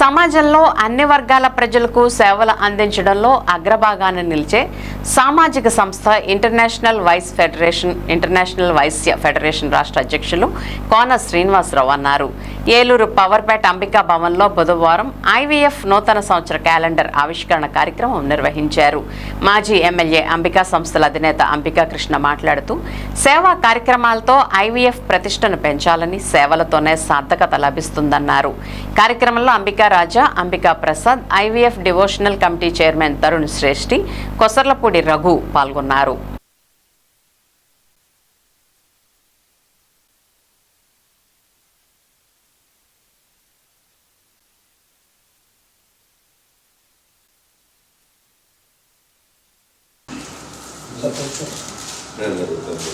సమాజంలో అన్ని వర్గాల ప్రజలకు సేవలు అందించడంలో అగ్రభాగాన్ని నిలిచే సామాజిక సంస్థ international vice federation international Vaishya federation రాష్ట్ర అధ్యక్షులు కోన శ్రీనివాసరావు అన్నారు. ఏలూరు పవర్పేట అంబికా భవన్లో బుధవారం ఐవీఎఫ్ నూతన సంవత్సర క్యాలెండర్ ఆవిష్కరణ కార్యక్రమం నిర్వహించారు. మాజీ ఎమ్మెల్యే అంబికా సంస్థల అధినేత అంబికా కృష్ణ మాట్లాడుతూ సేవా కార్యక్రమాలతో ఐవీఎఫ్ ప్రతిష్టను పెంచాలని సేవలతోనే సార్థకత లభిస్తుందన్నారు. కార్యక్రమంలో Ambika Raja Ambika Prasad IVF devotional committee chairman Tarun Shreshti Kosarlapudi Raghu పాల్గొన్నారు.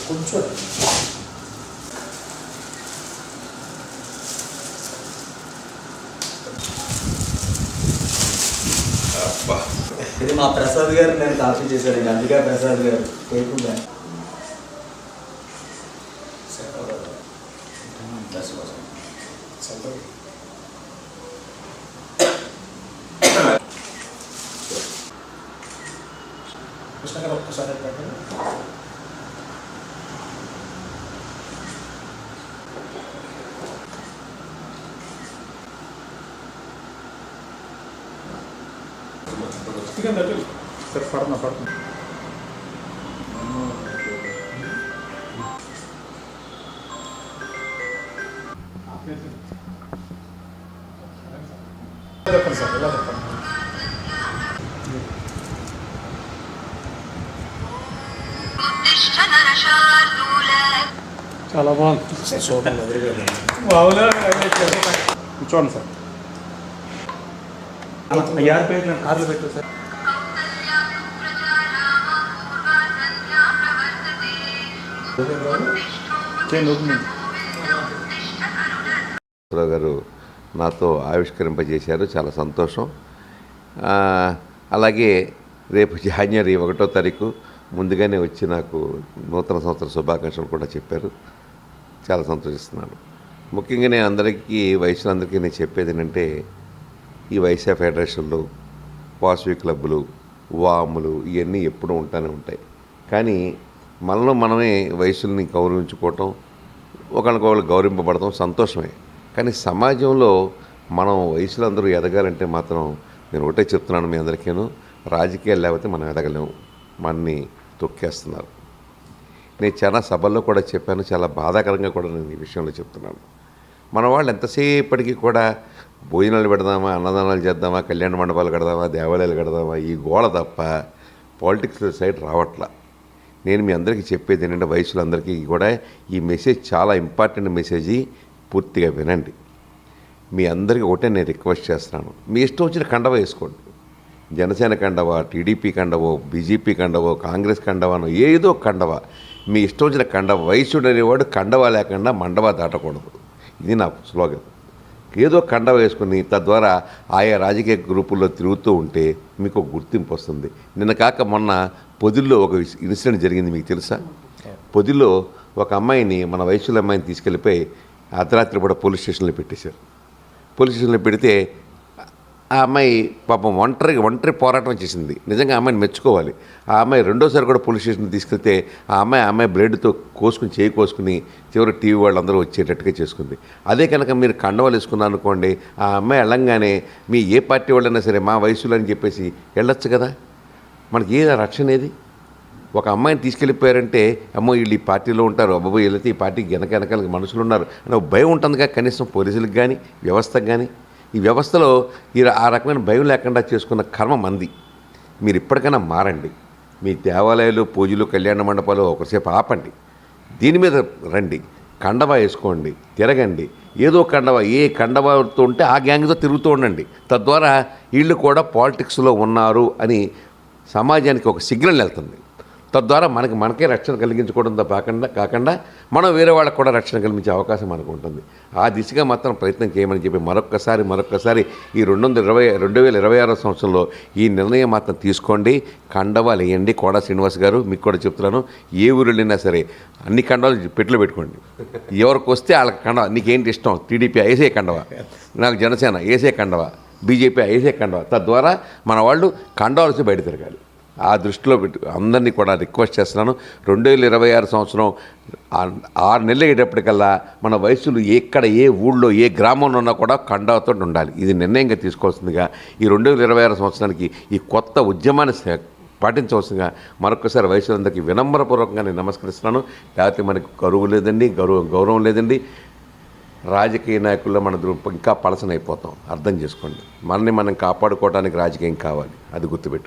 కొంచెం. ఇది మా ప్రసాద్ గారు నేను కాపీ చేశాను అందుకే ప్రసాద్ గారు. కేకుండా. బ్యాన్ కృష్ణ గారు ఒక్కసారి సరే పడుతున్నా చెప్పండి సార్ ఎలా చెప్పండి చాలా బాగుంది. చూడండి ఎదురుగా చూడండి సార్. యార్ పేరు నేను కార్లో పెట్టు సార్. రావు గారు నాతో ఆవిష్కరింపజేశారు. చాలా సంతోషం. అలాగే రేపు జాన్వరి ఒకటో తారీఖు ముందుగానే వచ్చి నాకు నూతన సంవత్సర శుభాకాంక్షలు కూడా చెప్పారు. చాలా సంతోషిస్తున్నాను. ముఖ్యంగా నేను అందరికీ వయసులందరికీ నేను చెప్పేది ఏంటంటే ఈ వైశ్య ఫెడరేషన్లు వాసవి క్లబ్బులు వాములు ఇవన్నీ ఎప్పుడూ ఉంటానే ఉంటాయి. కానీ మనలో మనమే వయసుల్ని గౌరవించుకోవటం ఒకరికొకరు గౌరవింపబడటం సంతోషమే. కానీ సమాజంలో మనం వయసులో అందరూ ఎదగాలంటే మాత్రం నేను ఒకటే చెప్తున్నాను మీ అందరికీను రాజకీయాలు లేకపోతే మనం ఎదగలేము. మనని తొక్కేస్తున్నారు. నేను చాలా సభల్లో కూడా చెప్పాను చాలా బాధాకరంగా కూడా నేను ఈ విషయంలో చెప్తున్నాను. మన వాళ్ళు ఎంతసేపటికి కూడా భోజనాలు పెడదామా అన్నదానాలు చేద్దామా కళ్యాణ మండపాలు కడదామా దేవాలయాలు కడదామా ఈ గోళ తప్ప పాలిటిక్స్ సైడ్ రావట్లా. నేను మీ అందరికీ చెప్పేది ఏంటంటే వయసులందరికీ కూడా ఈ మెసేజ్ చాలా ఇంపార్టెంట్ మెసేజ్ పూర్తిగా వినండి. మీ అందరికీ ఒకటే నేను రిక్వెస్ట్ చేస్తున్నాను. మీ ఇష్టం వచ్చిన కండవ వేసుకోండి. జనసేన కండవ టీడీపీ కండవో బీజేపీ కండవో కాంగ్రెస్ కండవనో ఏదో కండవ. మీ ఇష్టం వచ్చిన కండవ వయసుడు అనేవాడు కండవ లేకుండా మండవ దాటకూడదు. ఇది నా స్లోగన్. ఏదో కండవ వేసుకుని తద్వారా ఆయా రాజకీయ గ్రూపుల్లో తిరుగుతూ ఉంటే మీకు గుర్తింపు వస్తుంది. నిన్న కాక మొన్న పొదిల్లో ఒక ఇన్సిడెంట్ జరిగింది మీకు తెలుసా? పొదిల్లో ఒక అమ్మాయిని మన వయసులో అమ్మాయిని తీసుకెళ్ళిపోయి అర్ధరాత్రి కూడా పోలీస్ స్టేషన్లో పెట్టేశారు. పోలీస్ స్టేషన్లో పెడితే ఆ అమ్మాయి పాపం ఒంటరి ఒంటరి పోరాటం చేసింది. నిజంగా ఆ అమ్మాయిని మెచ్చుకోవాలి. ఆ అమ్మాయి రెండోసారి కూడా పోలీస్ స్టేషన్ తీసుకెళ్తే ఆ అమ్మాయి ఆ అమ్మాయి బ్లేడ్తో కోసుకుని చేయి కోసుకుని చివరి టీవీ వాళ్ళందరూ వచ్చేటట్టుగా చేసుకుంది. అదే కనుక మీరు కండవాలు వేసుకున్నారు అనుకోండి ఆ అమ్మాయి వెళ్ళంగానే మీ ఏ పార్టీ వాళ్ళైనా సరే మా వయసులో అని చెప్పేసి వెళ్ళొచ్చు కదా? మనకి ఏ రక్షణ ఏది ఒక అమ్మాయిని తీసుకెళ్ళిపోయారంటే అమ్మో వీళ్ళు ఈ పార్టీలో ఉంటారు అబ్బాయి వీళ్ళైతే ఈ పార్టీకి వెనక వెనకాల మనుషులు ఉన్నారు అనే భయం ఉంటుందిగా కనీసం పోలీసులకు కానీ వ్యవస్థకు కానీ ఈ వ్యవస్థలో ఈ ఆ రకమైన భయం లేకుండా చేసుకున్న కర్మ మంది. మీరు ఇప్పటికైనా మారండి. మీ దేవాలయాలు పూజలు కళ్యాణ మండపాలు ఒకసేపు ఆపండి. దీని మీద రండి. కండవ వేసుకోండి తిరగండి. ఏదో కండవ ఏ కండవతో ఉంటే ఆ గ్యాంగ్తో తిరుగుతూ ఉండండి. తద్వారా వీళ్ళు కూడా పాలిటిక్స్లో ఉన్నారు అని సమాజానికి ఒక సిగ్నల్ వెళ్తుంది. తద్వారా మనకి మనకే రక్షణ కలిగించుకోవడంతో కాకుండా కాకుండా మనం వేరే వాళ్ళకు కూడా రక్షణ కల్పించే అవకాశం మనకు ఉంటుంది. ఆ దిశగా మాత్రం ప్రయత్నం చేయమని చెప్పి మరొక్కసారి మరొక్కసారి ఈ రెండు వందల ఇరవై రెండు వేల ఇరవై ఆరో సంవత్సరంలో ఈ నిర్ణయం మాత్రం తీసుకోండి. కండవాలు వేయండి కోడా శ్రీనివాస్ గారు మీకు కూడా చెప్తున్నాను. ఏ ఊరు వెళ్ళినా సరే అన్ని కండవాలు పెట్టులో పెట్టుకోండి. ఎవరికి వస్తే వాళ్ళకి కండవ. నీకేంటి ఇష్టం? టీడీపీ వేసే కండవ? నాకు జనసేన వేసే కండవ? బీజేపీ ఐసే కండవ. తద్వారా మన వాళ్ళు కండవలసి బయట తిరగాలి. ఆ దృష్టిలో పెట్టు అందరినీ కూడా రిక్వెస్ట్ చేస్తున్నాను. రెండు వేల ఇరవై ఆరు సంవత్సరం ఆరు నెలలు అయ్యేటప్పటికల్లా మన వయసులు ఎక్కడ ఏ ఊళ్ళో ఏ గ్రామంలో ఉన్నా కూడా కండవతో ఉండాలి. ఇది నిర్ణయంగా తీసుకోవాల్సిందిగా ఈ రెండు వేల ఇరవై ఆరు సంవత్సరానికి ఈ కొత్త ఉద్యమాన్ని పాటించవలసిందిగా మరొకసారి వయసులందరికీ వినమ్రపూర్వకంగా నేను నమస్కరిస్తున్నాను. లేకపోతే మనకి గరువు లేదండి గౌరవ గౌరవం లేదండి. రాజకీయ నాయకుల్లో మన దృ- ఇంకా పలసనైపోతాం. అర్థం చేసుకోండి. మనని మనం కాపాడుకోవడానికి రాజకీయం కావాలి. అది గుర్తుపెట్టు